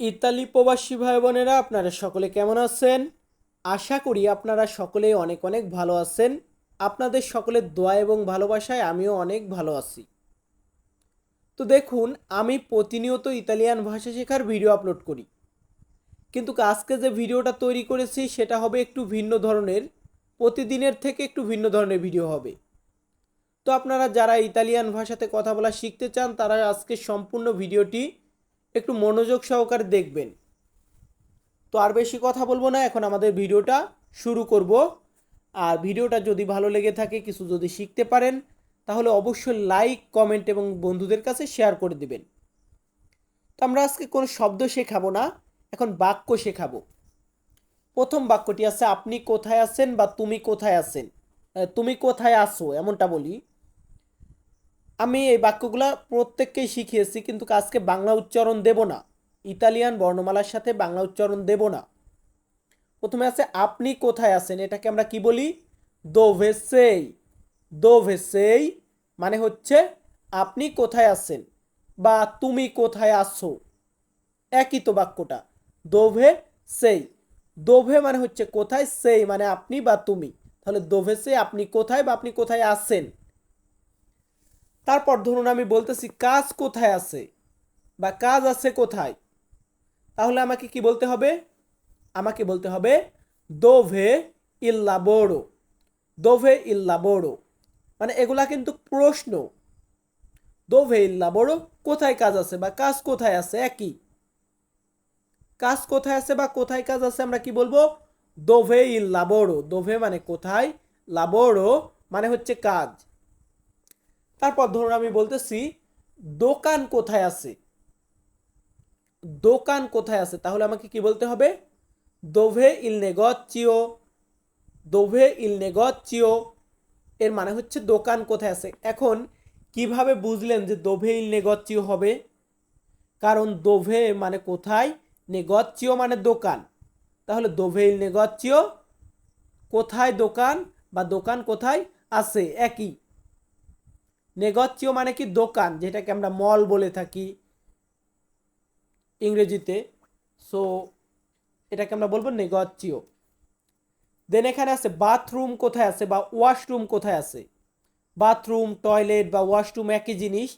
Italy প্রবাসী ভাই বোনেরা আপনারা সকলে কেমন আছেন? আশা করি আপনারা সকলে অনেক অনেক ভালো আছেন। আপনাদের সকলের দোয়া এবং ভালোবাসায় আমিও অনেক ভালো আছি। তো দেখুন, আমি প্রতিনিয়ত ইতালিয়ান ভাষা শেখার ভিডিও আপলোড করি। কিন্তু আজকে যে ভিডিওটা তৈরি করেছি, সেটা হবে একটু ভিন্ন ধরনের। প্রতিদিনের থেকে একটু ভিন্ন ধরনের ভিডিও হবে। তো আপনারা যারা ইতালিয়ান ভাষাতে কথা বলা শিখতে চান, তারা আজকে সম্পূর্ণ ভিডিওটি একটু মনোযোগ সহকারে দেখবেন। তো আর বেশি কথা বলব না, এখন আমাদের ভিডিওটা শুরু করব। আর ভিডিওটা যদি ভালো লেগে থাকে, কিছু যদি শিখতে পারেন, তাহলে অবশ্যই লাইক, কমেন্ট এবং বন্ধুদের কাছে শেয়ার করে দিবেন। তো আমরা আজকে কোনো শব্দ শেখাবো না, এখন বাক্য শেখাবো। প্রথম বাক্যটি আছে, আপনি কোথায় আছেন বা তুমি কোথায় আছেন? তুমি কোথায় আসো এমনটা বলি। আমি এই বাক্যগুলো প্রত্যেককেই শিখিয়েছি, কিন্তু আজকে বাংলা উচ্চারণ দেব না। ইতালিয়ান বর্ণমালার সাথে বাংলা উচ্চারণ দেব না। প্রথমে আছে, আপনি কোথায় আছেন? এটাকে আমরা কি বলি? দোভেসেই দোভেসেই মানে হচ্ছে, আপনি কোথায় আছেন? বা তুমি কোথায় আছো? একই তো বাক্যটা। দোভে সেই। দোভে মানে হচ্ছে, কোথায় সেই মানে আপনি বা তুমি। তাহলে দোভে সে আপনি কোথায় বা আপনি কোথায় আছেন? তারপর ধরুন আমি বলতেছি, কাজ কোথায় আছে? বা, কাজ আছে কোথায়? তাহলে আমাকে কি বলতে হবে? আমাকে বলতে হবে, দোভে ইল্লা বড়ো দোভে ইল্লা বড়ো মানে এগুলা কিন্তু প্রশ্ন। দোভে ইল্লা বড়ো কোথায় কাজ আছে বা, কাজ কোথায় আছে? একই। কাজ কোথায় আছে বা, কোথায় কাজ আছে? আমরা কি বলব? দোভে ইল লাবোরো দোভে মানে কোথায়? লাবোরো মানে হচ্ছে কাজ। তারপর ধরুন আমি বলতেছি, দোকান কোথায় আছে? দোকান কোথায় আছে? তাহলে আমাকে কি বলতে হবে? দোভে ইল নেগচিও দোভে ইল নেগচিও এর মানে হচ্ছে দোকান কোথায় আছে। এখন, কীভাবে বুঝলেন যে দোভে ইল নেগচিও হবে? কারণ দোভে মানে কোথায় নেগচিও মানে দোকান। তাহলে দোভে ইল নেগচিও কোথায় দোকান বা দোকান কোথায় আছে? একই। নেগচিও মানে কি দোকান, যেটাকে আমরা মল বলে থাকি ইংরেজিতে। সো এটাকে আমরা বলব নেগচিও। দেন এখানে আছে বাথরুম কোথায় আছে বা ওয়াশরুম কোথায় আছে? বাথরুম টয়লেট বা ওয়াশরুম একই জিনিস।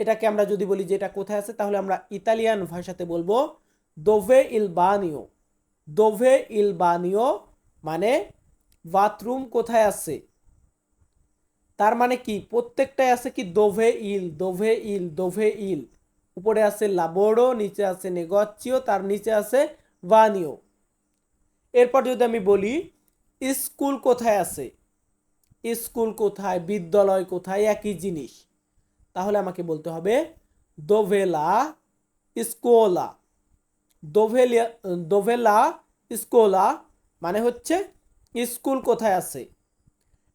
এটাকে আমরা যদি বলি যে এটা কোথায় আছে, তাহলে আমরা ইতালিয়ান ভাষাতে বলব দোভে ইল বানিও দোভে ইল বানিও মানে বাথরুম কোথায় আছে? তার মানে কি? প্রত্যেকটাই আছে কি? দোভে ইল দোভে ইল দোভে ইল। উপরে আছে লাবোরো নিচে আছে নেগচিও, তার নিচে আছে বানিও এরপর যদি আমি বলি, স্কুল কোথায় আছে? স্কুল কোথায়? বিদ্যালয় কোথায়? একই জিনিস। তাহলে আমাকে বলতে হবে, দোভেলা স্কোলা। দোভেলিয়া, দোভেলা স্কোলা মানে হচ্ছে, স্কুল কোথায় আছে?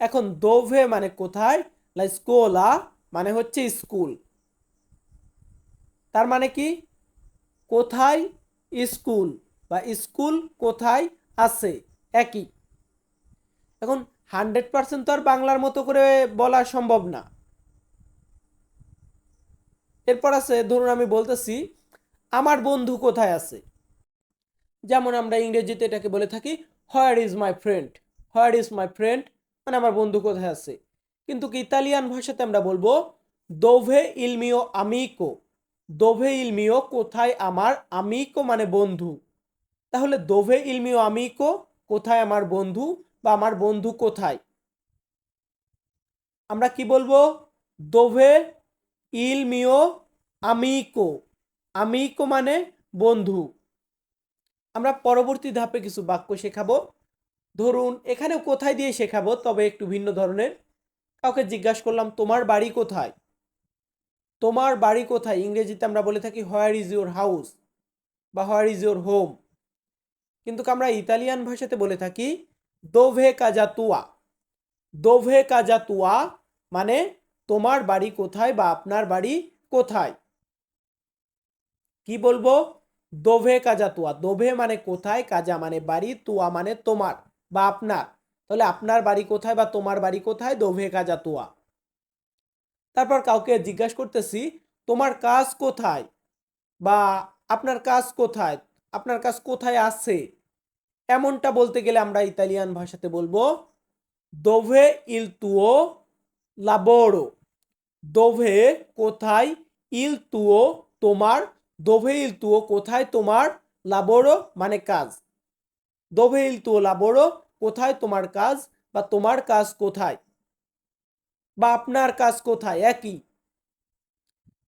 এখন দোভে মানে কোথায়? স্কোলা মানে হচ্ছে স্কুল তার মানে কি? কোথায়? স্কুল বা স্কুল কোথায় আছে? একই। এখন হান্ড্রেড পার্সেন্ট তো আর বাংলার মতো করে বলা সম্ভব না। এরপর আছে, ধরুন আমি বলতেছি, আমার বন্ধু কোথায় আছে? যেমন আমরা ইংরেজিতে এটাকে বলে থাকি where is my friend where is my friend মানে আমার বন্ধু কোথায় আছে? কিন্তু ইতালিয়ান ভাষাতে আমরা বলব, দোভে ইলমিও আমিকো? দোভে ইলমিও কোথায় আমার আমিকো মানে বন্ধু? তাহলে, দোভে ইলমিও আমিকো কোথায় আমার বন্ধু বা আমার বন্ধু কোথায়? আমরা কি বলব? দোভে ইলমিও আমিকো। আমিকো মানে বন্ধু। আমরা পরবর্তী ধাপে কিছু বাক্য শেখাবো। ধরুন, এখানেও কোথায় দিয়ে শেখাবো, তবে একটু ভিন্ন ধরনের। কাউকে জিজ্ঞাসা করলাম, তোমার বাড়ি কোথায়? তোমার বাড়ি কোথায়? ইংরেজিতে আমরা বলে থাকি হোয়ার ইজ ইউর হাউস বা হোয়ার ইজ ইউর হোম কিন্তু আমরা ইতালিয়ান ভাষাতে বলে থাকি দোভে কাজা তুয়া দোভে কাজা তুয়া মানে তোমার বাড়ি কোথায় বা আপনার বাড়ি কোথায়? কি বলব? দোভে কাজা তুয়া দোভে মানে কোথায় কাজা মানে বাড়ি তুয়া মানে তোমার। বা আপনার। তাহলে আপনার বাড়ি কোথায় বা তোমার বাড়ি কোথায়? দোভে কাজা তুয়া তারপর কাউকে জিজ্ঞাসা করতেছি, তোমার কাজ কোথায়? বা আপনার কাজ কোথায়? আপনার কাজ কোথায় আছে? এমনটা বলতে গেলে আমরা ইতালিয়ান ভাষাতে বলব, দোভে ইল তুও লাবোরো? দোভে কোথায় ইল তুও তোমার? দোভে ইল তুও কোথায় তোমার? লাবোরো মানে কাজ। দোভে ইল তুও লাবোরো কোথায় তোমার কাজ বা তোমার কাজ কোথায়? বা আপনার কাজ কোথায়? একই।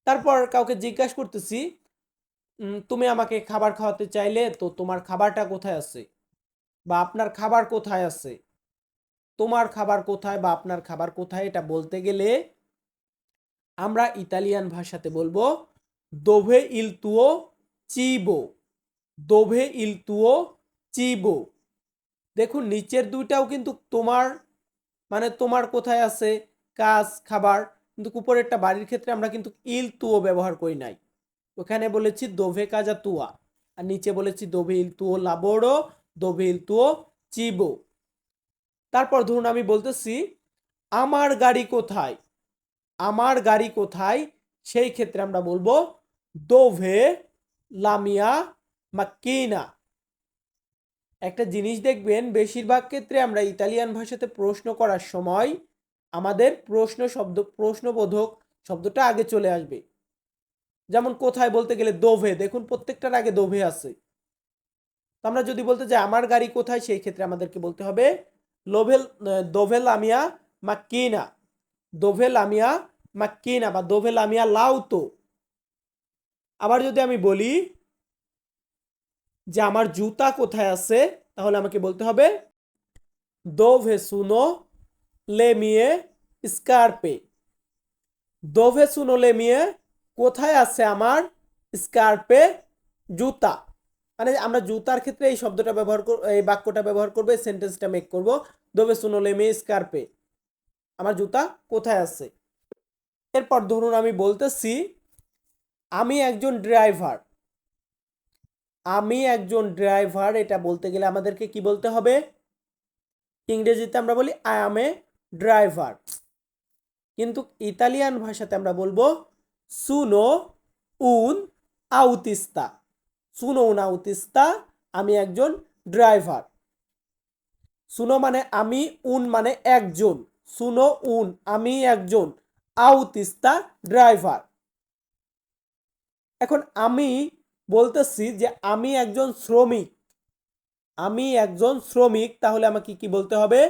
তারপর কাউকে জিজ্ঞাসা করতেছি তুমি আমাকে খাবার খাওয়াতে চাইলে তো তোমার খাবারটা কোথায় আছে? বা আপনার খাবার কোথায় আছে? তোমার খাবার কোথায় বা আপনার খাবার কোথায়? এটা বলতে গেলে আমরা ইতালিয়ান ভাষাতে বলব দোভে ইল তুও চিবো। দোভে ইল তুও চিবো। দেখুন, নিচের দুইটাও কিন্তু তোমার মানে তোমার কোথায় আছে? কাজ, খাবার। কিন্তু উপরেরটা বাড়ির ক্ষেত্রে আমরা কিন্তু ইল তুও ব্যবহার করি নাই। ওখানে বলেছি দোভে কাজা তুয়া। আর নিচে বলেছি দোভে ইল তুও লাবোরো দোভে ইল তুও চিবো। তারপর ধরুন আমি বলতেছি, আমার গাড়ি কোথায়? আমার গাড়ি কোথায়? সেই ক্ষেত্রে আমরা বলব, দোভে লামিয়া মাক্কিনা। একটা জিনিস দেখবেন, বেশিরভাগ ক্ষেত্রে আমরা ইতালিয়ান ভাষাতে প্রশ্ন করার সময় আমাদের প্রশ্ন শব্দ, প্রশ্নবোধক শব্দটা আগে চলে আসবে। যেমন কোথায় বলতে গেলে দোভে, দেখুন প্রত্যেকটার আগে দোভে আছে। তো আমরা যদি বলতে যাই, আমার গাড়ি কোথায়, সেই ক্ষেত্রে আমাদেরকে বলতে হবে, লোভেল দোভেল আমিয়া মাক্কিনা, দোভেল আমিয়া মাক্কিনা বা দোভেল আমিয়া লাউতো। আবার যদি আমি বলি যে আমার জুতা কোথায় আছে, তাহলে আমাকে বলতে হবে, দোভে সুনো লেমিয়ে স্কার্পে। দোভে সুনো লেমিয়ে কোথায় আছে আমার স্কার্পে জুতা? মানে আমরা জুতার ক্ষেত্রে এই শব্দটা ব্যবহার এই বাক্যটা ব্যবহার করব, এই সেন্টেন্সটা মেক করব, দোভে সুনো লেমিয়ে স্কার্পে। আমার জুতা কোথায় আছে? এরপর ধরুন আমি বলতেছি, আমি একজন ড্রাইভার। আমি একজন ড্রাইভার এটা বলতে গেলে আমাদেরকে কি বলতে হবে? ইংরেজিতে আমরা বলি আই এম এ ড্রাইভার কিন্তু ইতালিয়ান ভাষাতে আমরা বলব সুনো উন আউতিস্তা সুনো উন আউতিস্তা আমি একজন ড্রাইভার সুনো মানে আমি উন মানে একজন। সুনো উন আমি একজন আউতিস্তা ড্রাইভার এখন আমি বলতেছি যে আমি একজন শ্রমিক। আমি একজন শ্রমিক, তাহলে আমাকে কি বলতে হবে?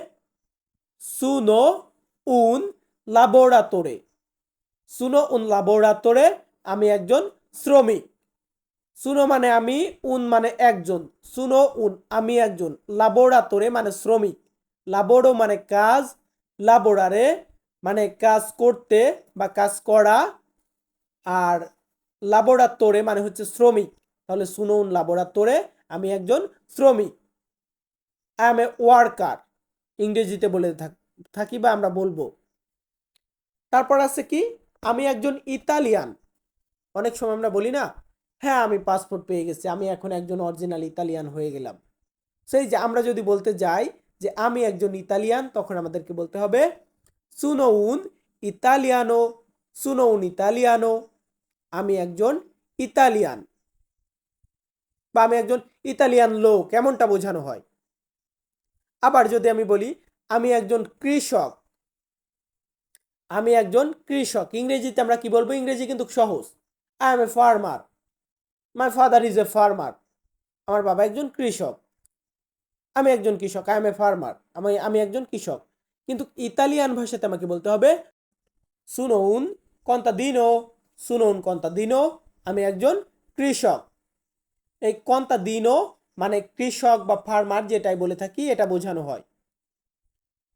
সুনো উন লাবোরাতোরে সুনো উন লাবোরাতোরে আমি একজন শ্রমিক। সুনো মানে আমি, উন মানে একজন। সুনো উন আমি একজন। লাবোরাতোরে মানে শ্রমিক। লাবোরো মানে কাজ। লাবোরারে মানে কাজ করতে বা কাজ করা। আর লাবোরাতোরে মানে হচ্ছে শ্রমিক। তাহলে শুনুন লাবোরাতোরে আমি একজন শ্রমিক। আই এম এ ওয়ার্কার ইংরেজিতে বলে থাক- বা আমরা বলব। তারপর আছে কি? আমি একজন ইতালিয়ান। অনেক সময় আমরা বলি না হ্যাঁ আমি পাসপোর্ট পেয়ে গেছি, আমি এখন একজন অরিজিনাল ইতালিয়ান হয়ে গেলাম। সেই যে আমরা যদি বলতে যাই যে আমি একজন ইতালিয়ান, তখন আমাদেরকে বলতে হবে সুনো উন ইতালিয়ানো সুনো ইতালিয়ানো আমি একজন ইতালিয়ান। বা আমি একজন ইতালিয়ান লোক, এমনটা বোঝানো হয়। আবার যদি আমি বলি, আমি একজন কৃষক। আমি একজন কৃষক। ইংরেজিতে আমরা কি বলব? ইংরেজি কিন্তু সহজ। I am a farmer my father is a farmer আমার বাবা একজন কৃষক। আমি একজন কৃষক। আই এম এ ফার্মার আমি আমি একজন কৃষক। কিন্তু ইতালিয়ান ভাষাতে আমাকে বলতে হবে শুনুন কন্তা দিনো শুনুন কন্তা দিনো, আমি একজন কৃষক। এই কন্তা দিনো মানে কৃষক বা ফার্মার যেটাই বলে থাকি, এটা বোঝানো হয়।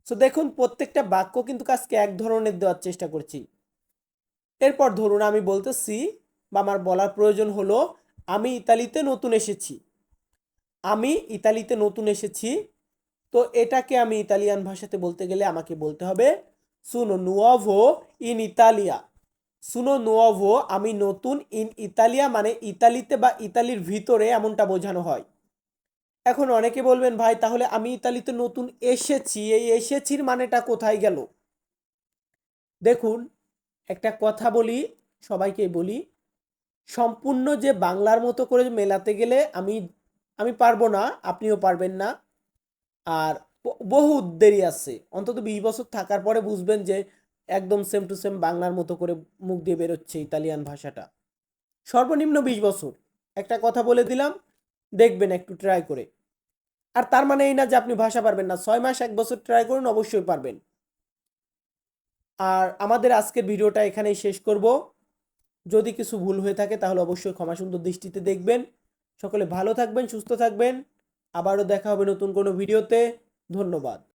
সো দেখুন, প্রত্যেকটা বাক্য কিন্তু কাজকে এক ধরনের দেওয়ার চেষ্টা করছি। এরপর ধরুন, আমি বলতেছি বা আমার বলার প্রয়োজন হলো, আমি ইতালিতে নতুন এসেছি। আমি ইতালিতে নতুন এসেছি, তো এটাকে আমি ইতালিয়ান ভাষাতে বলতে গেলে আমাকে বলতে হবে সুনো নুয়াভো ইন ইতালিয়া সুনো নুয়াভো, আমি নতুন ইন ইতালিয়া মানে ইতালিতে বা ইতালির ভিতরে এমনটা বোঝানো হয়। এখন অনেকে বলবেন, ভাই, তাহলে আমি ইতালিতে নতুন এসেছি, এই এসেছির মানেটা কোথায় গেল? দেখুন, একটা কথা বলি, সবাইকে বলি, সম্পূর্ণ যে বাংলার মতো করে মেলাতে গেলে আমি আমি পারব না, আপনিও পারবেন না। আর বহু দেরি আছে। অন্তত বিশ বছর থাকার পরে বুঝবেন যে একদম সেম টু সেম বাংলার মতো করে মুখ দিয়ে বেরোচ্ছে ইতালিয়ান ভাষাটা। সর্বনিম্ন বিশ বছর। একটা কথা বলে দিলাম, দেখবেন একটু ট্রাই করে। আর তার মানে এই না যে আপনি ভাষা পারবেন না, ছয় মাস এক বছর ট্রাই করুন, অবশ্যই পারবেন। আর আমাদের আজকের ভিডিওটা এখানেই শেষ করব। যদি কিছু ভুল হয়ে থাকে তাহলে অবশ্যই ক্ষমা সুন্দর দৃষ্টিতে দেখবেন। সকলে ভালো থাকবেন, সুস্থ থাকবেন। আবারও দেখা হবে নতুন কোনো ভিডিওতে। ধন্যবাদ।